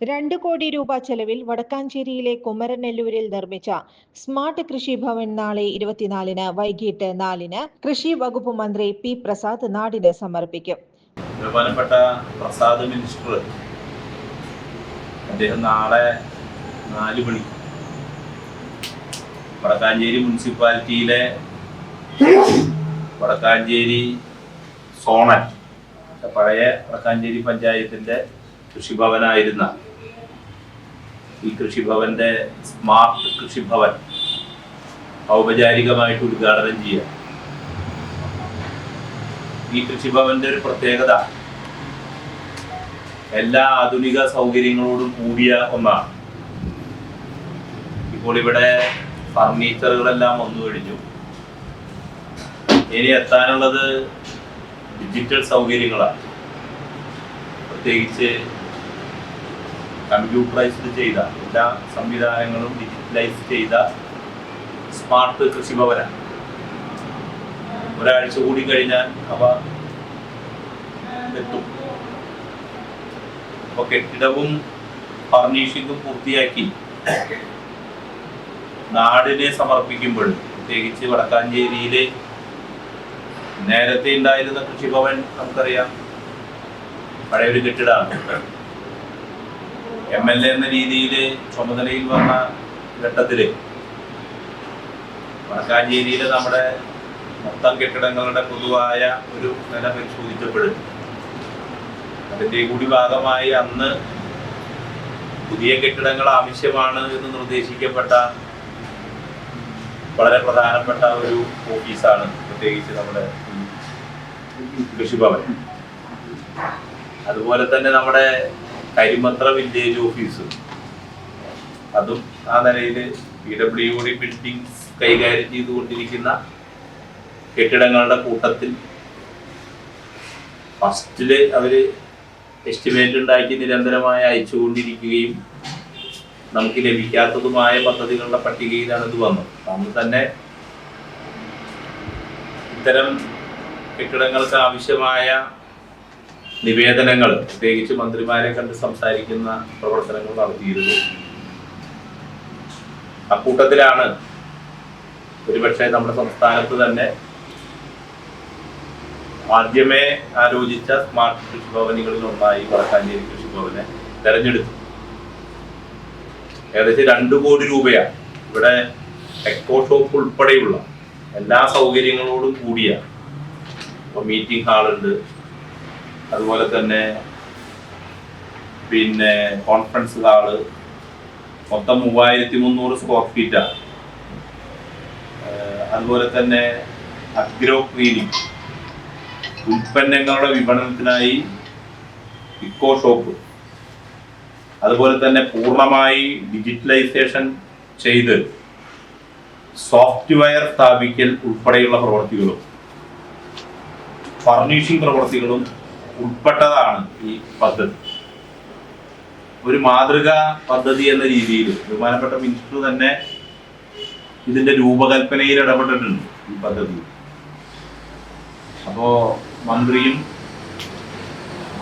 രണ്ട് കോടി രൂപ ചെലവിൽ വടക്കാഞ്ചേരിയിലെ കുമരനെല്ലൂരിൽ നിർമ്മിച്ച സ്മാർട്ട് കൃഷി ഭവൻ നാളെ ഇരുപത്തിനാലിന് വൈകിട്ട് നാലിന് കൃഷി വകുപ്പ് മന്ത്രി പി പ്രസാദ് നാടിന് സമർപ്പിക്കും. ബഹുമാനപ്പെട്ട പ്രസാദ് മിനിസ്റ്റർ അദ്ദേഹം നാളെ നാല് മണി വടക്കാഞ്ചേരി മുനിസിപ്പാലിറ്റിയിലെ വടക്കാഞ്ചേരി സോണറ്റ് പഴയ വടക്കാഞ്ചേരി പഞ്ചായത്തിന്റെ കൃഷിഭവനായിരുന്ന ഈ കൃഷിഭവന്റെ സ്മാർട്ട് കൃഷിഭവൻ ഔപചാരികമായിട്ട് ഉദ്ഘാടനം ചെയ്യുക. ഈ കൃഷിഭവന്റെ ഒരു പ്രത്യേകത എല്ലാ ആധുനിക സൗകര്യങ്ങളോടും കൂടിയ ഒന്നാണ്. ഇപ്പോൾ ഇവിടെ ഫർണിച്ചറുകളെല്ലാം വന്നു കഴിഞ്ഞു. ഇനി എത്താനുള്ളത് ഡിജിറ്റൽ സൗകര്യങ്ങളാണ്. പ്രത്യേകിച്ച് കമ്പ്യൂട്ടറൈസ്ഡ് ചെയ്ത. എല്ലാ സംവിധാനങ്ങളും ഡിജിറ്റലൈസ് ചെയ്ത സ്മാർട്ട് കൃഷിഭവനാണ് ഒരാഴ്ച കൂടി കഴിഞ്ഞാൽ അവ എത്തും. അപ്പൊ കെട്ടിടവും ഫർണിഷിങ്ങും പൂർത്തിയാക്കി നാടിനെ സമർപ്പിക്കുമ്പോൾ പ്രത്യേകിച്ച് വടക്കാഞ്ചേരിയിലെ നേരത്തെ ഉണ്ടായിരുന്ന കൃഷിഭവൻ നമുക്കറിയാം. പഴയൊരു കെട്ടിടമാണ് എം എൽ എ എന്ന രീതിയിൽ ചുമതലയിൽ വന്ന ഘട്ടത്തിൽ വടക്കാഞ്ചേരിയിൽ നമ്മുടെ മൊത്തം കെട്ടിടങ്ങളുടെ പൊതുവായ ഒരു നില പരിശോധിച്ചപ്പോൾ അതിന്റെ കൂടി ഭാഗമായി അന്ന് പുതിയ കെട്ടിടങ്ങൾ ആവശ്യമാണ് എന്ന് നിർദ്ദേശിക്കപ്പെട്ട വളരെ പ്രധാനപ്പെട്ട ഒരു ഓഫീസാണ് പ്രത്യേകിച്ച് നമ്മുടെ കൃഷിഭവൻ. അതുപോലെ തന്നെ നമ്മുടെ കരിമത്ര വില്ലേജ് ഓഫീസ് അതും ആ നിലയിൽ പി ഡബ്ല്യു ഡി ബിൽഡിങ്സ് കൈകാര്യം ചെയ്തുകൊണ്ടിരിക്കുന്ന കെട്ടിടങ്ങളുടെ കൂട്ടത്തിൽ ഫസ്റ്റിൽ അവർ എസ്റ്റിമേറ്റ് ഉണ്ടാക്കി നിരന്തരമായി അയച്ചുകൊണ്ടിരിക്കുകയും നമുക്ക് ലഭിക്കാത്തതുമായ പദ്ധതികളുടെ പട്ടികയിലാണ് ഇത് വന്നത്. നമ്മൾ തന്നെ ഇത്തരം കെട്ടിടങ്ങൾക്ക് ആവശ്യമായ നിവേദനങ്ങൾ പ്രത്യേകിച്ച് മന്ത്രിമാരെ കണ്ട് സംസാരിക്കുന്ന പ്രവർത്തനങ്ങൾ നടത്തിയിരുന്നു. അക്കൂട്ടത്തിലാണ് ഒരുപക്ഷെ നമ്മുടെ സംസ്ഥാനത്ത് തന്നെ ആദ്യമേ ആലോചിച്ച സ്മാർട്ട് കൃഷിഭവനികളിൽ ഒന്നായി വടക്കാഞ്ചേരി കൃഷിഭവനെ തെരഞ്ഞെടുത്തു. ഏകദേശം രണ്ടു കോടി രൂപയാണ് ഇവിടെ എക്കോ ഷോപ്പ് ഉൾപ്പെടെയുള്ള എല്ലാ സൗകര്യങ്ങളോടും കൂടിയ മീറ്റിംഗ് ഹാളുണ്ട് അതുപോലെ തന്നെ പിന്നെ കോൺഫറൻസ് ഹാൾ മൊത്തം മൂവായിരത്തി മുന്നൂറ് സ്ക്വയർ ഫീറ്റാണ് അതുപോലെ തന്നെ അഗ്രോ ക്ലീനിങ് ഉൽപ്പന്നങ്ങളുടെ വിപണനത്തിനായി ഇക്കോ ഷോപ്പ് അതുപോലെ തന്നെ പൂർണമായി ഡിജിറ്റലൈസേഷൻ ചെയ്ത് സോഫ്റ്റ്വെയർ സ്ഥാപിക്കൽ ഉൾപ്പെടെയുള്ള പ്രവർത്തികളും ഫർണിഷിംഗ് പ്രവർത്തികളും ഉൾപ്പെട്ടതാണ് ഈ പദ്ധതി. ഒരു മാതൃകാ പദ്ധതി എന്ന രീതിയിൽ ബഹുമാനപ്പെട്ട മിനിസ്റ്റർ തന്നെ ഇതിന്റെ രൂപകൽപ്പനയിൽ ഇടപെട്ടിട്ടുണ്ട് ഈ പദ്ധതി. അപ്പോ മന്ത്രിയും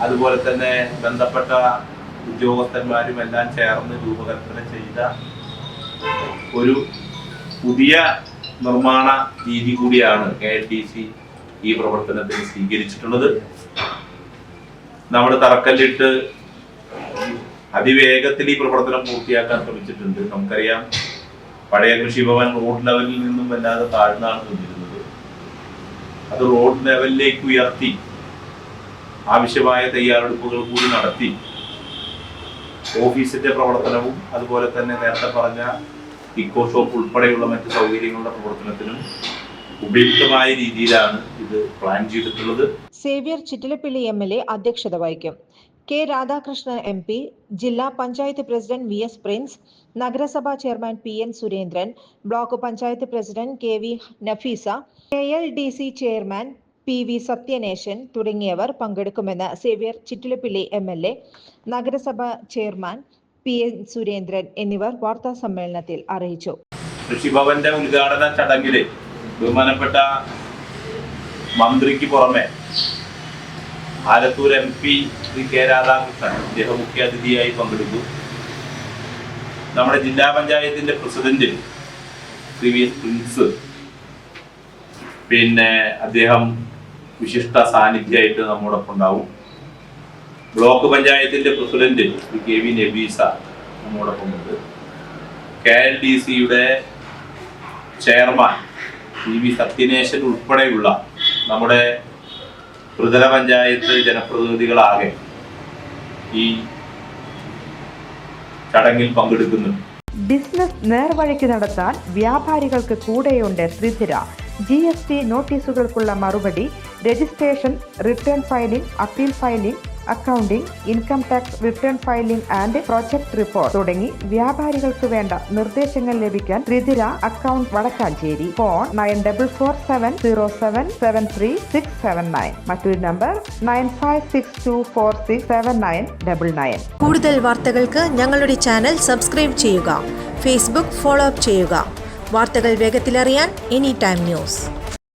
അതുപോലെ തന്നെ ബന്ധപ്പെട്ട ഉദ്യോഗസ്ഥന്മാരും എല്ലാം ചേർന്ന് രൂപകൽപ്പന ചെയ്ത ഒരു പുതിയ നിർമ്മാണ രീതി കൂടിയാണ് കെ എൽ സി ഈ പ്രവർത്തനത്തിൽ സ്വീകരിച്ചിട്ടുള്ളത്. നമ്മൾ തറക്കല്ലിട്ട് അതിവേഗത്തിൽ ഈ പ്രവർത്തനം പൂർത്തിയാക്കാൻ ശ്രമിച്ചിട്ടുണ്ട്. നമുക്കറിയാം പഴയ കൃഷിഭവൻ റോഡ് ലെവലിൽ നിന്നും വല്ലാതെ താഴ്ന്നാണ് നിന്നിരുന്നത്. അത് റോഡ് ലെവലിലേക്ക് ഉയർത്തി ആവശ്യമായ തയ്യാറെടുപ്പുകൾ കൂടി നടത്തി ഓഫീസിന്റെ പ്രവർത്തനവും അതുപോലെ തന്നെ നേരത്തെ പറഞ്ഞ ഇക്കോ ഷോപ്പ് ഉൾപ്പെടെയുള്ള മറ്റ് സൗകര്യങ്ങളുടെ പ്രവർത്തനത്തിനും ഉപയുക്തമായ രീതിയിലാണ് ഇത് പ്ലാൻ ചെയ്തിട്ടുള്ളത്. Xavier Chittilappilly M L A അധ്യക്ഷത വഹിക്കും. കെ രാധാകൃഷ്ണൻ എം പി ജില്ലാ panchayat president V S Prince നഗരസഭാ chairman P N Surendran block panchayat president K V Nafeesa K L D C chairman P V Sathyaneshan തുടങ്ങിയവർ പങ്കെടുക്കുമെന്ന് Xavier Chittilappilly M L A നഗരസഭാ chairman P N Surendran എന്നിവർ വാർത്താ സമ്മേളനത്തിൽ അറിയിച്ചു. കൃഷിഭവന്റെ ഉദ്ഘാടന ചടങ്ങിൽ ബഹുമാനപ്പെട്ട മന്ത്രിക്ക് പുറമെ Alathur M P Shri K Radhakrishnan അദ്ദേഹം മുഖ്യാതിഥിയായി പങ്കെടുത്തു. നമ്മുടെ ജില്ലാ പഞ്ചായത്തിന്റെ president Shri V S Prince പിന്നെ അദ്ദേഹം വിശിഷ്ട സാന്നിധ്യമായിട്ട് നമ്മോടൊപ്പം ഉണ്ടാവും. ബ്ലോക്ക് പഞ്ചായത്തിന്റെ president Shri K V Nabeesa നമ്മോടൊപ്പം ഉണ്ട്. കെ എൽ ഡി സിയുടെ ചെയർമാൻ പി വി സത്യനേശൻ ഉൾപ്പെടെയുള്ള നമ്മുടെ ത്രിതല പഞ്ചായത്ത് ജനപ്രതിനിധികളാകെ ഈ ചടങ്ങിൽ പങ്കെടുക്കുന്നുണ്ട്. ബിസിനസ് നേർവഴിക്ക് നടത്താൻ വ്യാപാരികൾക്ക് കൂടെയുണ്ട് ത്രിതിര. ജി എസ് ടി നോട്ടീസുകൾക്കുള്ള മറുപടി registration return filing appeal filing accounting income tax return filing and project report തുടങ്ങി വ്യാപാരികൾക്ക് വേണ്ട നിർദ്ദേശങ്ങൾ ലഭിക്കാൻ Thrithira account Vadakkanchery. Phone nine double four seven zero seven seven three six seven nine. മറ്റൊരു number nine five six two four six seven nine double nine. കൂടുതൽ വാർത്തകൾക്ക് ഞങ്ങളുടെ channel subscribe ചെയ്യുക. ഫേസ്ബുക്ക് ഫോളോ അപ്പ് ചെയ്യുക. വാർത്തകൾ വേഗത്തിലറിയാൻ any time news.